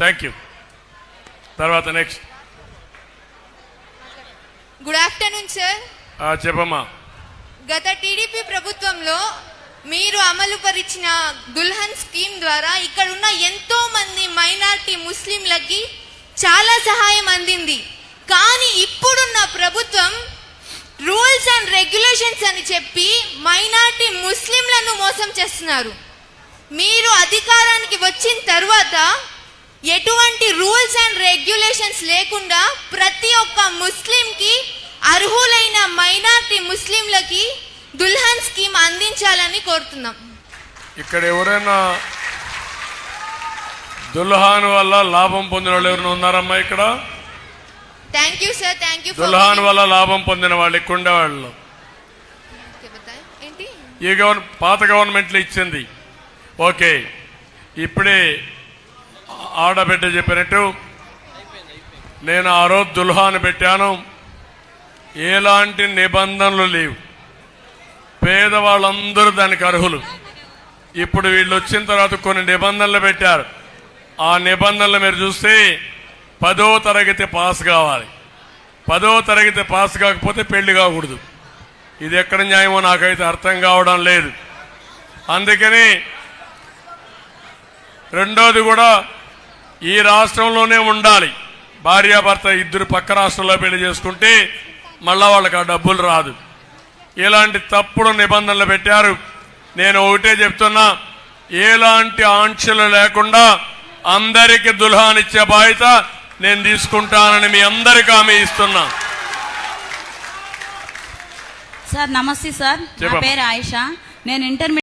Thank you తర్వాత next good afternoon sir చెప్పమ్మా. గత టీడీపీ ప్రభుత్వంలో మీరు అమలు పరిచిన దుల్హన్ స్కీమ్ ద్వారా ఇక్కడ ఉన్న ఎంతో మంది మైనార్టీ ముస్లింలకి చాలా సహాయం అందింది. కానీ ఇప్పుడున్న ప్రభుత్వం రూల్స్ అండ్ రెగ్యులేషన్స్ అని చెప్పి మైనార్టీ ముస్లింలను మోసం చేస్తున్నారు. మీరు అధికారానికి వచ్చిన తర్వాత ఎటువంటి రూల్స్ అండ్ రెగ్యులేషన్స్ లేకుండా ప్రతి ఒక్క ముస్లింకి అర్హులైన మైనార్టీ ముస్లింలకి దుల్హన్ స్కీమ్ అందించాలని కోరుతున్నాం. ఇక్కడ ఎవరైనా దుల్హాన్ వల్ల లాభం పొందిన వాళ్ళు ఎవరైనా ఉన్నారమ్మా ఇక్కడ? Thank you sir thank you Dulhan వల్ల లాభం పొందిన వాళ్ళు ఇక్కడ ఉండేవాళ్ళు. ఈ గవర్న పాత గవర్నమెంట్లు ఇచ్చింది. ఓకే. ఇప్పుడే ఆడబిడ్డ చెప్పినట్టు నేను ఆ రోజు దుల్హాను పెట్టాను. ఎలాంటి నిబంధనలు లేవు. పేదవాళ్ళందరూ దానికి అర్హులు. ఇప్పుడు వీళ్ళు వచ్చిన తర్వాత కొన్ని నిబంధనలు పెట్టారు. ఆ నిబంధనలు మీరు చూస్తే పదో తరగతి పాస్ కావాలి. పదో తరగతి పాస్ కాకపోతే పెళ్ళి కాకూడదు. ఇది ఎక్కడ న్యాయమో నాకైతే అర్థం కావడం లేదు. అందుకని రెండోది కూడా ఈ రాష్ట్రంలోనే ఉండాలి. భార్యాభర్త ఇద్దరు పక్క రాష్ట్రంలో పెళ్ళి చేసుకుంటే మళ్ళా వాళ్ళకి ఆ డబ్బులు రాదు. ఇలాంటి తప్పుడు నిబంధనలు పెట్టారు. నేను ఒకటే చెప్తున్నా ఎలాంటి ఆంక్షలు లేకుండా అందరికి దుల్హాన్ ఇచ్చే బాధ్యత నేను తీసుకుంటానని మీ అందరికీ హామీ ఇస్తున్నా. సార్ నమస్తే సార్. నా. పేరు ఆయిషా. నేను ఇంటర్మీడియట్